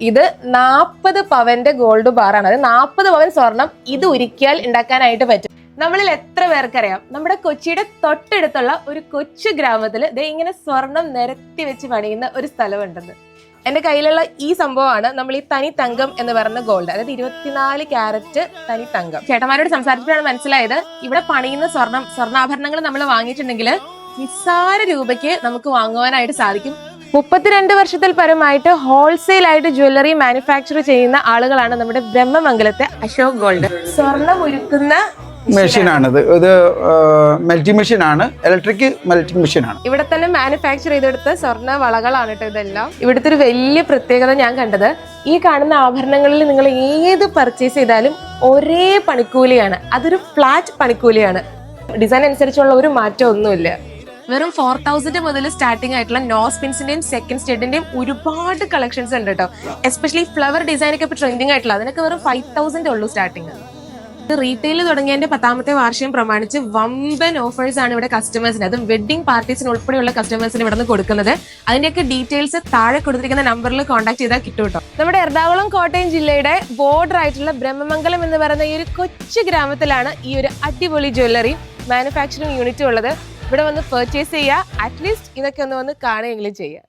ഇത് നാൽപ്പത് പവന്റെ ഗോൾഡ് ബാറാണ്. അത് നാൽപ്പത് പവൻ സ്വർണം ഇത് ഉരുക്കിയാൽ ഉണ്ടാക്കാനായിട്ട് പറ്റും. നമ്മളിൽ എത്ര പേർക്കറിയാം? നമ്മുടെ കൊച്ചിയുടെ തൊട്ടടുത്തുള്ള ഒരു കൊച്ചു ഗ്രാമത്തിൽ ദേ ഇങ്ങനെ സ്വർണം നിരത്തി വെച്ച് പണിയുന്ന ഒരു സ്ഥലമുണ്ടെന്ന്. എന്റെ കയ്യിലുള്ള ഈ സംഭവമാണ് നമ്മൾ ഈ തനി തങ്കം എന്ന് പറയുന്ന ഗോൾഡ്. അതായത് ഇരുപത്തിനാല് ക്യാരറ്റ് തനി തങ്കം. ചേട്ടന്മാരോട് സംസാരിച്ചപ്പോഴാണ് മനസ്സിലായത്. ഇവിടെ പണിയുന്ന സ്വർണം സ്വർണാഭരണങ്ങൾ നമ്മൾ വാങ്ങിയിട്ടുണ്ടെങ്കിൽ നിസ്സാര രൂപയ്ക്ക് നമുക്ക് വാങ്ങുവാനായിട്ട് സാധിക്കും. മുപ്പത്തിരണ്ട് വർഷത്തിൽ പരമായിട്ട് ഹോൾസെയിൽ ആയിട്ട് ജ്വല്ലറി മാനുഫാക്ചർ ചെയ്യുന്ന ആളുകളാണ് നമ്മുടെ ബ്രഹ്മമംഗലത്തെ അശോക് ഗോൾഡ്. സ്വർണം ഒരുക്കുന്ന മെഷീനാണിത് ഇത്. മെൽറ്റിംഗ് മെഷീനാണ് ഇലക്ട്രിക് മെൽറ്റിംഗ് മെഷീനാണ് ഇവിടെ തന്നെ മാനുഫാക്ചർ ചെയ്തെടുത്ത സ്വർണ വളകളാണ് കേട്ടോ ഇതെല്ലാം. ഇവിടുത്തെ ഒരു വലിയ പ്രത്യേകത ഞാൻ കണ്ടത്. ഈ കാണുന്ന ആഭരണങ്ങളിൽ നിങ്ങൾ ഏത് പർച്ചേസ് ചെയ്താലും ഒരേ പണിക്കൂലിയാണ്. അതൊരു ഫ്ലാറ്റ് പണിക്കൂലിയാണ്. ഡിസൈൻ അനുസരിച്ചുള്ള ഒരു മാറ്റം ഒന്നുമില്ല. വെറും ഫോർ തൗസൻഡ് മുതൽ സ്റ്റാർട്ടിംഗ് ആയിട്ടുള്ള നോസ് പിൻസിന്റെയും സെക്കൻഡ് സ്റ്റേഡിന്റെയും ഒരുപാട് കളക്ഷൻസ് ഉണ്ട് കേട്ടോ എസ്പെഷ്യലി ഫ്ലവർ ഡിസൈൻ ഒക്കെ ഇപ്പോൾ ട്രെൻഡിങ് ആയിട്ടുള്ള അതിനൊക്കെ വെറും ഫൈവ് തൗസൻഡ് ഉള്ളൂ സ്റ്റാർട്ടിങ് റീറ്റെയിൽ തുടങ്ങിയതിന്റെ പത്താമത്തെ വാർഷികം പ്രമാണിച്ച് വമ്പൻ ഓഫേഴ്സ് ആണ് ഇവിടെ കസ്റ്റമേഴ്സിന് അതും വെഡിങ് പാർട്ടീസിന് ഉൾപ്പെടെയുള്ള കസ്റ്റമേഴ്സിന് ഇവിടെ നിന്ന് കൊടുക്കുന്നത്. അതിന്റെയൊക്കെ ഡീറ്റെയിൽസ് താഴെ കൊടുത്തിരിക്കുന്ന നമ്പറിൽ കോൺടാക്ട് ചെയ്താൽ കിട്ടും കേട്ടോ നമ്മുടെ എറണാകുളം കോട്ടയം ജില്ലയുടെ ബോർഡർ ആയിട്ടുള്ള ബ്രഹ്മമംഗലം എന്ന് പറയുന്ന ഈ ഒരു കൊച്ചു ഗ്രാമത്തിലാണ് ഈ ഒരു അടിപൊളി ജ്വല്ലറി മാനുഫാക്ചറിങ് യൂണിറ്റ് ഉള്ളത്. ഇവിടെ വന്ന് പർച്ചേസ് ചെയ്യുക. അറ്റ്ലീസ്റ്റ് ഇതൊക്കെ ഒന്ന് വന്ന് കാണുകയെങ്കിലും ചെയ്യുക.